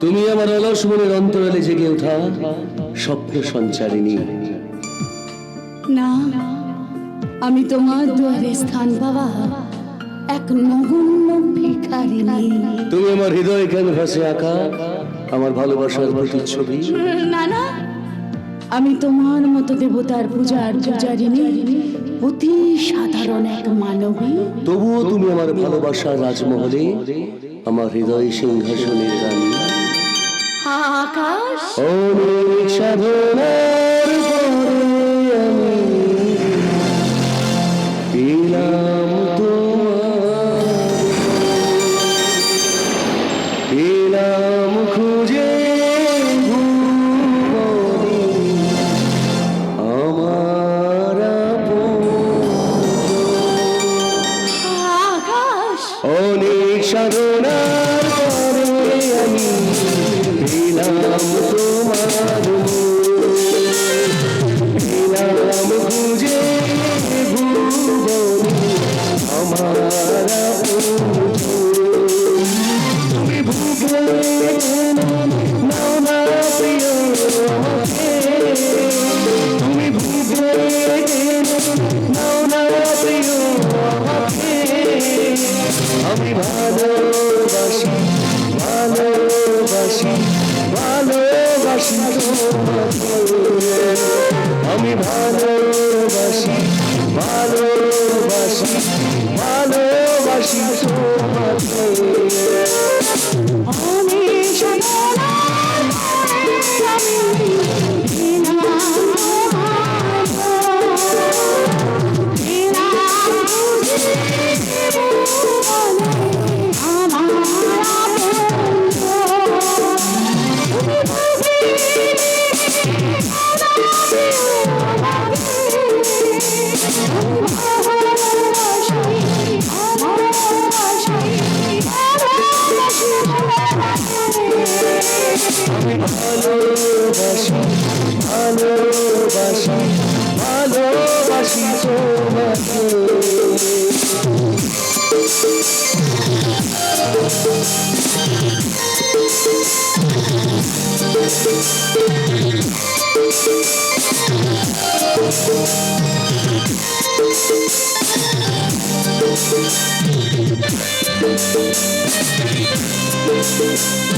তুমি আমার অলস মনের অন্তরালে জেগে ওঠা স্বপ্ন সঞ্চারিণী। না আমি তোমার দুয়ারে স্থান পাওয়া এক নগণ্য ভিখারিণী। তুমি আমার হৃদয় ক্যানভাসে আঁকা আমার ভালোবাসার প্রতিচ্ছবি। না না আমি তোমার মতো দেবতার পূজার পূজারিণী অতি সাধারণ এক মানবী। তবুও তুমি আমার ভালোবাসার রাজমহলে আমার হৃদয় সিংহাসনের রানী। আকাশ। অনেক সাধনার পরে আমি পেলাম তোমার পেলাম খুঁজে আমার অনেক সাধনার ভালোবাসি ভালোবাসি ভালোবাসি তোমাকে তোমার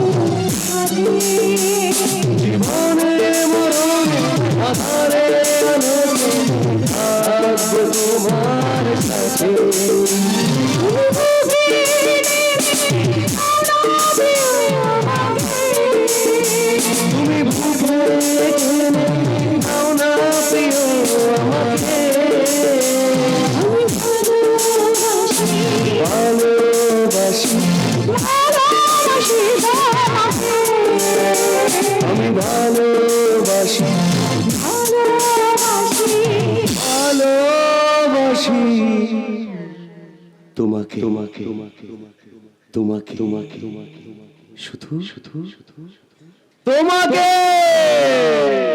আমি ভালোবাসি ভালোবাসি তোমাকে তোমাকে তোমাকে তোমাকে তোমাকে শুধু শুধু তোমাকে